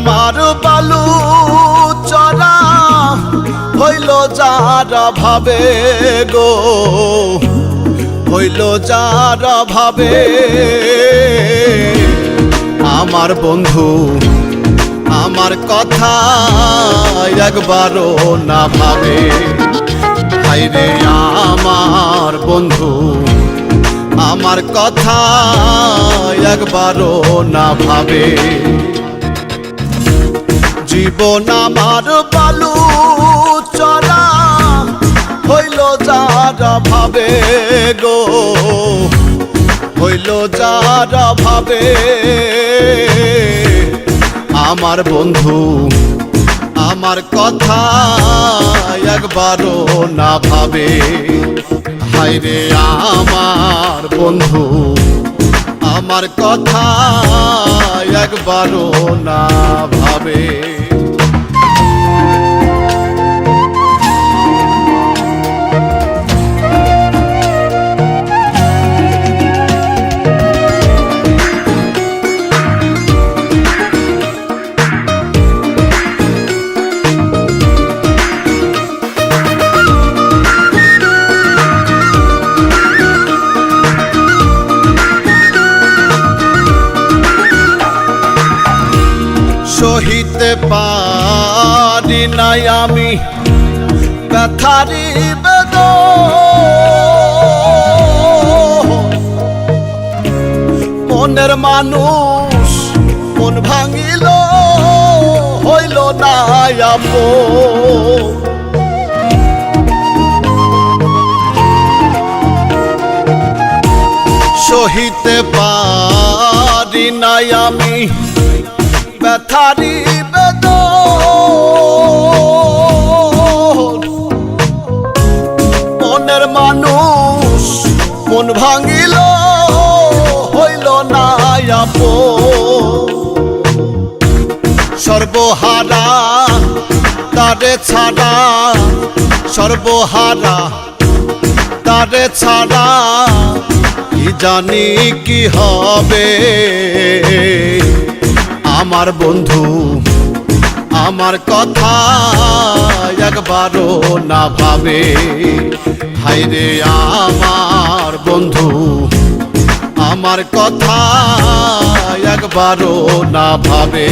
আমার বালু চরা হইল যারা ভাবে গো, হইল যারা ভাবে। আমার বন্ধু, আমার কথা একবারও না ভাবে। হাইরে আমার বন্ধু, আমার কথা একবারও না ভাবে। জীবন আমার বালু চলা হইল যারা ভাবে গো, হইল যারা ভাবে। আমার বন্ধু, আমার কথা একবারও না ভাবে। হাইরে আমার বন্ধু, আমার কথা একবারও না ভাবে। সহিতে পারি নাই আমি। ব্যথারি বেদ মনের মানুষ মন ভাঙিল, হইল না আপন সহিতে পারি নাই আমি। ব্যথারি বেদ মনের মানুষ মন ভাঙিল, হইল না সর্বহারা তারে ছাড়া, সর্বহারা তারে ছাড়া কি জানি কি হবে? আমার বন্ধু, আমার কথা একবারও না ভাবে। হাইরে আমার বন্ধু, আমার কথা একবারও না ভাবে।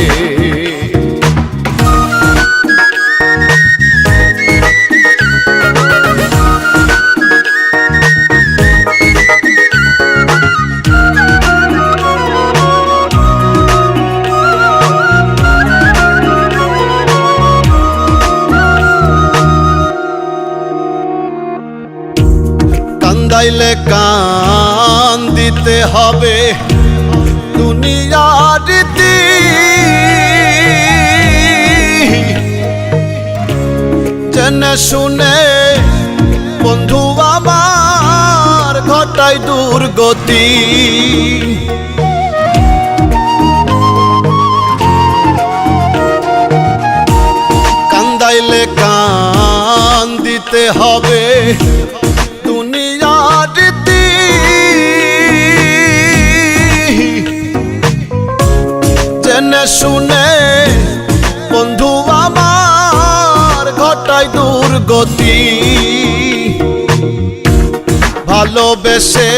কান্দাইলে কান দিতে হবে। দুনিয়ার রীতি। জেনে শুনে বন্ধু আমার, ঘটাই দুর্গতি কান্দাইলে কান দিতে হবে। জেনে শুনে, বন্ধু আমার, ঘটাই দুর্গতি। ভালোবেসে,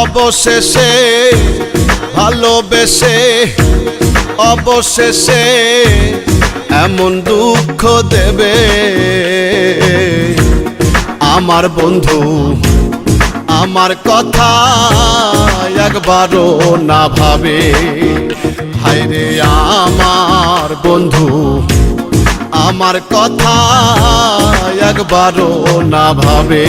অবশেষে ভালোবেসে, অবশেষে এমন দুঃখ দেবে। আমার বন্ধু, আমার কথা একবারও না ভাবে। হাইরে আমার বন্ধু আমার কথা একবারও না ভাবে।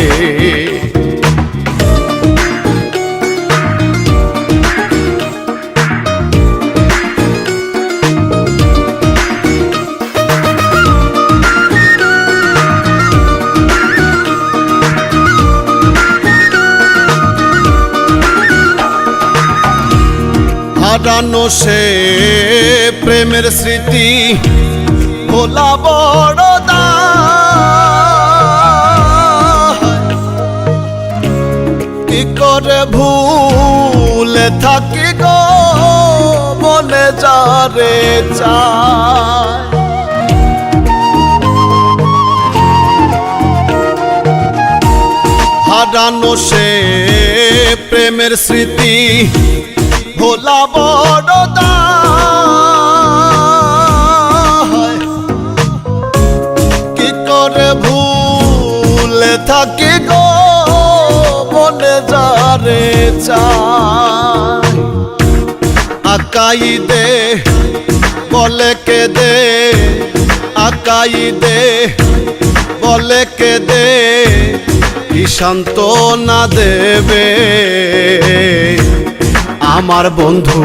জড়ানো সে প্রেমের স্মৃতি ভোলা বড় কি করে ভুল থাকি গো বলে যা রে চায়। হারানো সে প্রেমের স্মৃতি ভোলা বড় দায়। কি করে ভুলে থাকি গো? মনে যারে চায় আকাই দে, বলে কে দে? আকাই দে, বলে কে দে? কি সান্ত্বনা দেবে। আমার বন্ধু,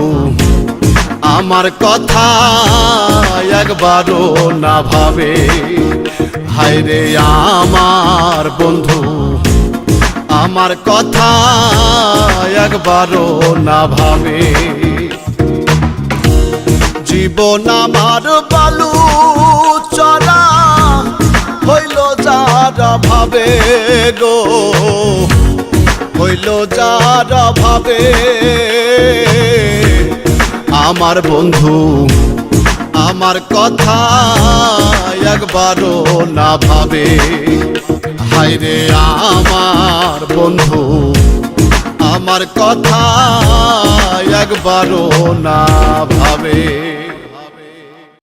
আমার কথা একবারও না ভাবে। হায়রে আমার বন্ধু, আমার কথা একবারও না ভাবে। জীবন আমার বালু চলা হইল যারা ভাবে গো। হইল যারা ভাবে আমার বন্ধু, আমার কথা একবারও না ভাবে। হায়রে আমার বন্ধু, আমার কথা একবারও না ভাবে।